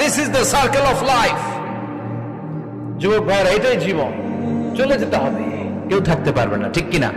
This is the circle of life যুবক ভাইয়েরা, এটাই জীবন। চলে যেতে হবে। কেউ থাকতে পারবে না, ঠিক কিনা?